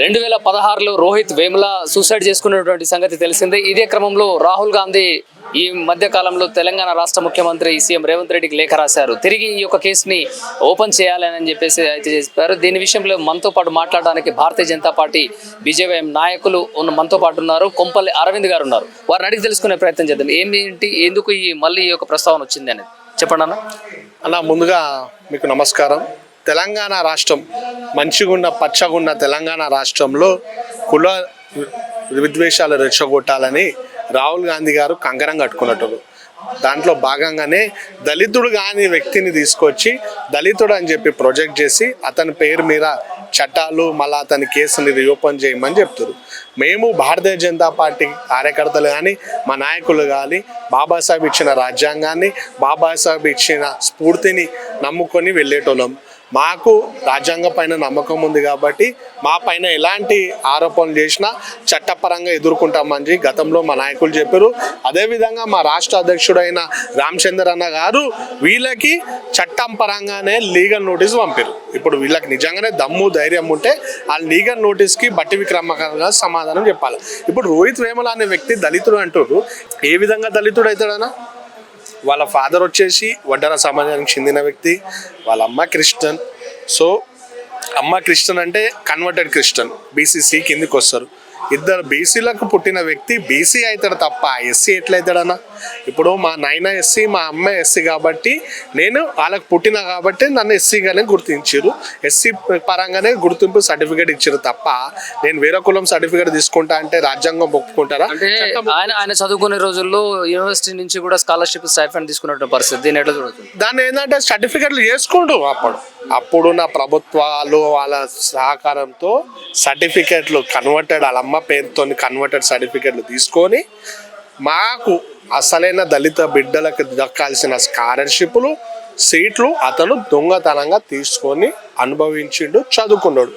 రెండు వేల పదహారులో రోహిత్ వేముల సూసైడ్ చేసుకున్నటువంటి సంగతి తెలిసిందే. ఇదే క్రమంలో రాహుల్ గాంధీ ఈ మధ్య కాలంలో తెలంగాణ రాష్ట్ర ముఖ్యమంత్రి సీఎం రేవంత్ రెడ్డికి లేఖ రాశారు. తిరిగి ఈ యొక్క కేసుని ఓపెన్ చేయాలని చెప్పేసి అయితే చెప్పారు. దీని విషయంలో మనతో పాటు మాట్లాడడానికి భారతీయ జనతా పార్టీ బీజేపీ నాయకులు ఉన్న మనతో పాటు ఉన్నారు. కొంపల్లి అరవింద్ గారు ఉన్నారు. వారిని అడిగి తెలుసుకునే ప్రయత్నం చేద్దాం. ఏమిటి ఎందుకు ఈ మళ్ళీ ఈ యొక్క ప్రస్తావన వచ్చింది అనేది? చెప్పండి అన్న. అలా ముందుగా మీకు నమస్కారం. తెలంగాణ రాష్ట్రం మంచిగున్న పచ్చగున్న తెలంగాణ రాష్ట్రంలో కుల విద్వేషాలు రెచ్చగొట్టాలని రాహుల్ గాంధీ గారు కంకణం కట్టుకున్నట్టు. దాంట్లో భాగంగానే దళితుడు కాని వ్యక్తిని తీసుకొచ్చి దళితుడు అని చెప్పి ప్రొజెక్ట్ చేసి అతని పేరు మీద చట్టాలు మళ్ళీ అతని కేసుని రీఓపెన్ చేయమని చెప్తారు మేము భారతీయ జనతా పార్టీ కార్యకర్తలు కానీ మా నాయకులు కానీ బాబాసాహెబ్ ఇచ్చిన రాజ్యాంగాన్ని బాబాసాహెబ్ ఇచ్చిన స్ఫూర్తిని నమ్ముకొని వెళ్ళేటోళ్ళం. మాకు రాజ్యాంగ పైన నమ్మకం ఉంది కాబట్టి మా పైన ఎలాంటి ఆరోపణలు చేసినా చట్టపరంగా ఎదుర్కొంటామని చెప్పి గతంలో మా నాయకులు చెప్పారు. అదేవిధంగా మా రాష్ట్ర అధ్యక్షుడైన రామచంద్ర అన్న గారు వీళ్ళకి చట్టం పరంగానే లీగల్ నోటీస్ పంపారు ఇప్పుడు వీళ్ళకి నిజంగానే దమ్ము ధైర్యం ఉంటే ఆ లీగల్ నోటీస్కి బట్టి విక్రమకంగా సమాధానం చెప్పాలి. ఇప్పుడు రోహిత్ వేమల అనే వ్యక్తి దళితుడు అంటారు ఏ విధంగా దళితుడు అవుతాడనా వాళ్ళ ఫాదర్ వచ్చేసి వడ్డన సమాజానికి చెందిన వ్యక్తి వాళ్ళ అమ్మ క్రిస్టియన్. సో అమ్మ క్రిస్టియన్ అంటే కన్వర్టెడ్ క్రిస్టియన్ బీసీసీ కిందికి వస్తారు. ఇద్దరు బీసీలకు పుట్టిన వ్యక్తి బీసీ అవుతాడు తప్ప ఎస్సీ ఎట్లయితాడన్నా? ఇప్పుడు మా నాయన ఎస్సీ మా అమ్మ ఎస్సీ కాబట్టి నేను వాళ్ళకి పుట్టిన కాబట్టి నన్ను ఎస్సీగానే గుర్తించారు ఎస్సీ పరంగానే గుర్తింపు సర్టిఫికేట్ ఇచ్చారు తప్ప నేను వేరే కులం సర్టిఫికేట్ తీసుకుంటా అంటే రాజ్యాంగం ఒప్పుకుంటారా? అంటే ఆయన ఆయన చదువుకునే రోజుల్లో యూనివర్సిటీ నుంచి కూడా స్కాలర్షిప్ స్టైఫండ్ తీసుకున్నటువంటి పరిస్థితి. దీని ఎట్లా చూడదు దాన్ని ఏంటంటే సర్టిఫికెట్లు చేసుకుంటూ అప్పుడు. అప్పుడు నా ప్రభుత్వాలు వాళ్ళ సహకారంతో సర్టిఫికెట్లు కన్వర్టెడ్ వాళ్ళ అమ్మ పేరుతో కన్వర్టెడ్ సర్టిఫికెట్లు తీసుకొని మాకు అసలైన దళిత బిడ్డలకు దక్కాల్సిన స్కాలర్షిప్లు సీట్లు అతను దొంగతనంగా తీసుకొని అనుభవించిండు చదువుకున్నాడు.